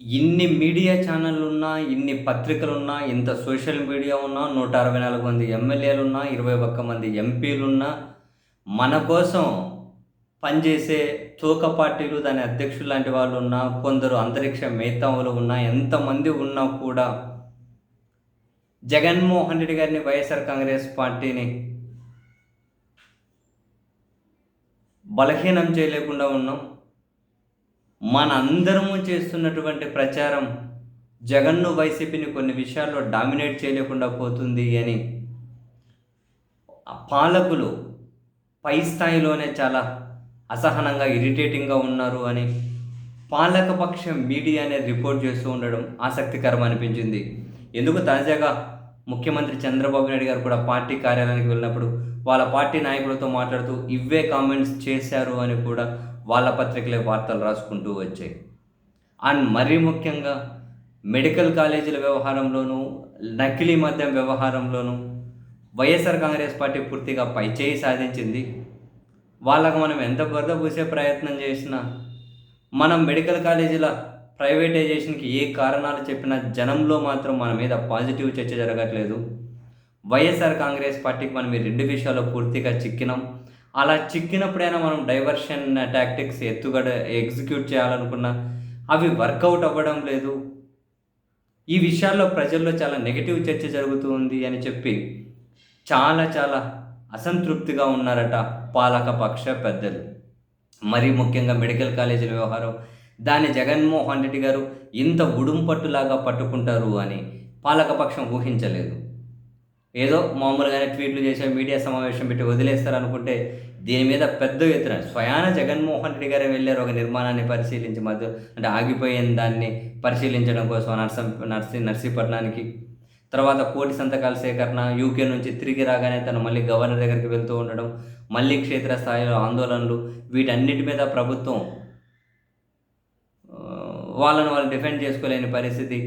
ఇన్ని మీడియా ఛానళ్ళు ఉన్నా ఇన్ని పత్రికలు ఉన్నా ఇంత సోషల్ మీడియా ఉన్నా నూట అరవై నాలుగు మంది ఎమ్మెల్యేలు ఉన్నా ఇరవై ఒక్క మంది ఎంపీలు ఉన్నా మన కోసం పనిచేసే తూక పార్టీలు దాని అధ్యక్షులు లాంటి వాళ్ళు ఉన్నా కొందరు అంతరిక్ష మేతావులు ఉన్నా ఎంతమంది ఉన్నా కూడా జగన్మోహన్ రెడ్డి గారిని వైఎస్ఆర్ కాంగ్రెస్ పార్టీని బలహీనం చేయలేకుండా ఉన్నాం. మన అందరము చేస్తున్నటువంటి ప్రచారం జగన్ను వైసీపీని కొన్ని విషయాల్లో డామినేట్ చేయలేకుండా పోతుంది అని. పాలకులు పై స్థాయిలోనే చాలా అసహనంగా ఇరిటేటింగ్గా ఉన్నారు అని పాలకపక్ష మీడియానే రిపోర్ట్ చేస్తూ ఉండడం ఆసక్తికరం అనిపించింది. ఎందుకు తాజాగా ముఖ్యమంత్రి చంద్రబాబు నాయుడు గారు కూడా పార్టీ కార్యాలయానికి వెళ్ళినప్పుడు వాళ్ళ పార్టీ నాయకులతో మాట్లాడుతూ ఇవే కామెంట్స్ చేశారు అని కూడా వాళ్ళ పత్రికలే వార్తలు రాసుకుంటూ వచ్చాయి. అండ్ మరీ ముఖ్యంగా మెడికల్ కాలేజీల వ్యవహారంలోనూ నకిలీ మద్యం వ్యవహారంలోనూ వైఎస్ఆర్ కాంగ్రెస్ పార్టీ పూర్తిగా పైచేయి సాధించింది. వాళ్ళకు మనం ఎంత బురద పూసే ప్రయత్నం చేసినా మనం మెడికల్ కాలేజీల ప్రైవేటైజేషన్కి ఏ కారణాలు చెప్పినా జనంలో మాత్రం మన మీద పాజిటివ్ చర్చ జరగట్లేదు. వైఎస్ఆర్ కాంగ్రెస్ పార్టీకి మనం ఈ రెండు విషయాల్లో పూర్తిగా చిక్కినాం. అలా చిక్కినప్పుడైనా మనం డైవర్షన్ టాక్టిక్స్ ఎత్తుగడ ఎగ్జిక్యూట్ చేయాలనుకున్నా అవి వర్కౌట్ అవ్వడం లేదు. ఈ విషయాల్లో ప్రజల్లో చాలా నెగిటివ్ చర్చ జరుగుతూ ఉంది అని చెప్పి చాలా చాలా అసంతృప్తిగా ఉన్నారట పాలక పక్ష పెద్దలు. మరీ ముఖ్యంగా మెడికల్ కాలేజీల వ్యవహారం దాన్ని జగన్మోహన్ రెడ్డి గారు ఇంత ఉడుంపట్టులాగా పట్టుకుంటారు అని పాలకపక్షం ఊహించలేదు. ఏదో మామూలుగానే ట్వీట్లు చేసే మీడియా సమావేశం పెట్టి వదిలేస్తారు అనుకుంటే దీని మీద పెద్ద ఎత్తున స్వయాన జగన్మోహన్ రెడ్డి గారే వెళ్ళారు ఒక నిర్మాణాన్ని పరిశీలించి మధ్య అంటే ఆగిపోయిన దాన్ని పరిశీలించడం కోసం నర్స నర్సి నర్సీపట్నానికి. తర్వాత కోటి సంతకాల సేకరణ యూకే నుంచి తిరిగి రాగానే తను మళ్ళీ గవర్నర్ దగ్గరికి వెళ్తూ ఉండడం మళ్ళీ క్షేత్రస్థాయిలో ఆందోళనలు వీటన్నిటి మీద ప్రభుత్వం వాళ్ళని వాళ్ళు డిఫెండ్ చేసుకోలేని పరిస్థితి.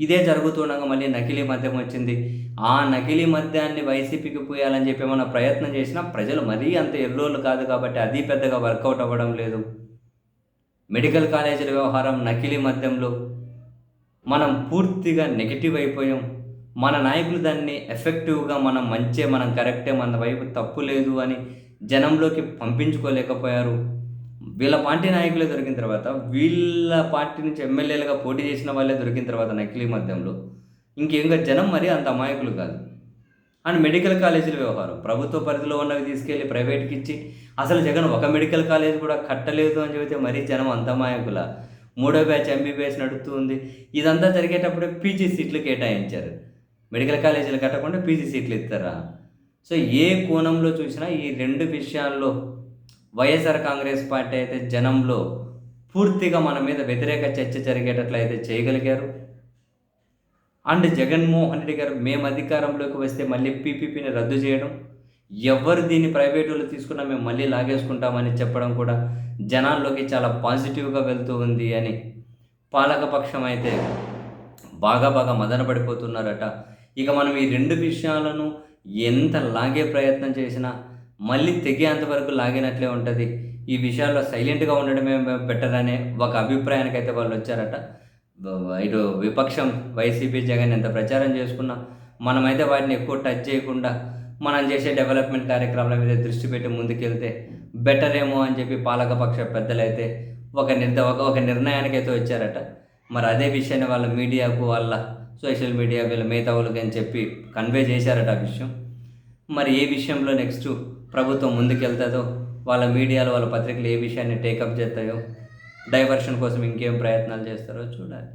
ఇదే జరుగుతుండగా మళ్ళీ నకిలీ మద్యం వచ్చింది. ఆ నకిలీ మద్యాన్ని వైసీపీకి పోయాలని చెప్పి ఏమైనా ప్రయత్నం చేసినా ప్రజలు మరీ అంత ఎల్లోళ్ళు కాదు కాబట్టి అది పెద్దగా వర్కౌట్ అవ్వడం లేదు. మెడికల్ కాలేజీల వ్యవహారం నకిలీ మద్యంలో మనం పూర్తిగా నెగిటివ్ అయిపోయాం. మన నాయకులు దాన్ని ఎఫెక్టివ్గా మనం మంచే మనం కరెక్టే మన వైపు తప్పు లేదు అని జనంలోకి పంపించుకోలేకపోయారు. వీళ్ళ పార్టీ నాయకులే దొరికిన తర్వాత వీళ్ళ పార్టీ నుంచి ఎమ్మెల్యేలుగా పోటీ చేసిన వాళ్ళే దొరికిన తర్వాత నకిలీ మధ్యంలో ఇంకేంగా జనం మరి అంత అమాయకులు కాదు. అండ్ మెడికల్ కాలేజీల వ్యవహారం ప్రభుత్వ పరిధిలో ఉన్నవి తీసుకెళ్ళి ప్రైవేట్కి ఇచ్చి అసలు జగన్ ఒక మెడికల్ కాలేజ్ కూడా కట్టలేదు అని చెబితే మరీ జనం అంత అమాయకుల? మూడో బ్యాచ్ ఎంబీబీఎస్ నడుస్తుంది ఇదంతా జరిగేటప్పుడే పీజీ సీట్లు కేటాయించారు. మెడికల్ కాలేజీలు కట్టకుండా పీజీ సీట్లు ఇస్తారా? సో ఏ కోణంలో చూసినా ఈ రెండు విషయాల్లో వైఎస్ఆర్ కాంగ్రెస్ పార్టీ అయితే జనంలో పూర్తిగా మన మీద వ్యతిరేక చర్చ జరిగేటట్లయితే చేయగలిగారు. అండ్ జగన్మోహన్ రెడ్డి గారు మేము అధికారంలోకి వస్తే మళ్ళీ పీపీపీని రద్దు చేయడం ఎవరు దీన్ని ప్రైవేట్ వాళ్ళు తీసుకున్నా మేము మళ్ళీ లాగేసుకుంటామని చెప్పడం కూడా జనాల్లోకి చాలా పాజిటివ్గా వెళ్తూ ఉంది అని పాలకపక్షం అయితే బాగా బాగా మదన పడిపోతున్నారట. ఇక మనం ఈ రెండు విషయాలను ఎంత లాగే ప్రయత్నం చేసినా మళ్ళీ తెగేంత వరకు లాగినట్లే ఉంటుంది. ఈ విషయాల్లో సైలెంట్గా ఉండడమే బెటర్ అనే ఒక అభిప్రాయానికి అయితే వాళ్ళు వచ్చారట. ఇటు విపక్షం వైసీపీ జగన్ ఎంత ప్రచారం చేసుకున్నా మనమైతే వాటిని ఎక్కువ టచ్ చేయకుండా మనం చేసే డెవలప్మెంట్ కార్యక్రమాల మీద దృష్టి పెట్టి ముందుకెళ్తే బెటర్ ఏమో అని చెప్పి పాలకపక్ష పెద్దలైతే ఒక నిర్ద ఒక ఒక నిర్ణయానికి అయితే వచ్చారట. మరి అదే విషయాన్ని వాళ్ళ మీడియాకు వాళ్ళ సోషల్ మీడియా వీళ్ళ మేధావులకు అని చెప్పి కన్వే చేశారట ఆ విషయం. మరి ఏ విషయంలో నెక్స్ట్ ప్రభుత్వం ముందుకెళ్తుందో వాళ్ళ మీడియాలో వాళ్ళ పత్రికలు ఏ విషయాన్ని టేకప్ చేస్తాయో డైవర్షన్ కోసం ఇంకేం ప్రయత్నాలు చేస్తారో చూడాలి.